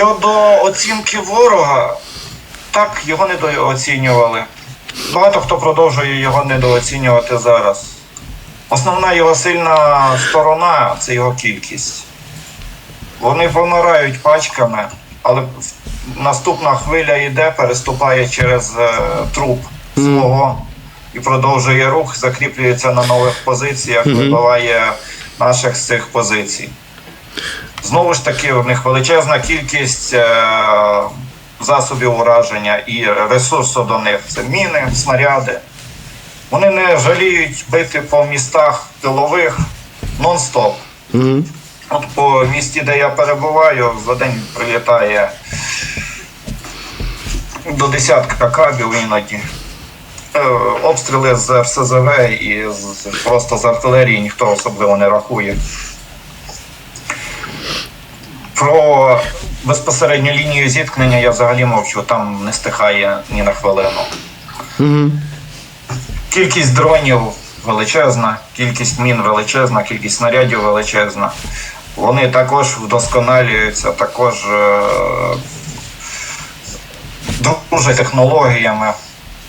Щодо оцінки ворога, так, його недооцінювали. Багато хто продовжує його недооцінювати зараз. Основна його сильна сторона це його кількість. Вони помирають пачками, але наступна хвиля йде, переступає через е, труп свого і продовжує рух, закріплюється на нових позиціях, вибиває наших з цих позицій. Знову ж таки, в них величезна кількість е, засобів ураження і ресурсу до них. Це міни, снаряди. Вони не жаліють бити по містах тилових нон-стоп. Угу. От по місті, де я перебуваю, за день прилітає до десятка кабів іноді. Е, Обстріли з РСЗВ і просто з артилерії ніхто особливо не рахує. Про безпосередню лінію зіткнення я взагалі мовчу, там не стихає ні на хвилину. Угу. Кількість дронів величезна, кількість мін величезна, кількість снарядів величезна. Вони також вдосконалюються, також е, дружать технологіями.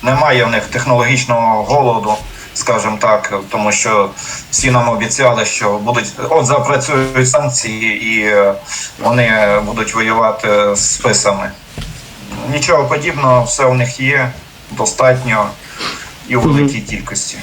Немає в них технологічного голоду, скажімо так, тому що всі нам обіцяли, що будуть от запрацюють санкції і е, вони будуть воювати з списами. Нічого подібного, все у них є достатньо і у великій кількості.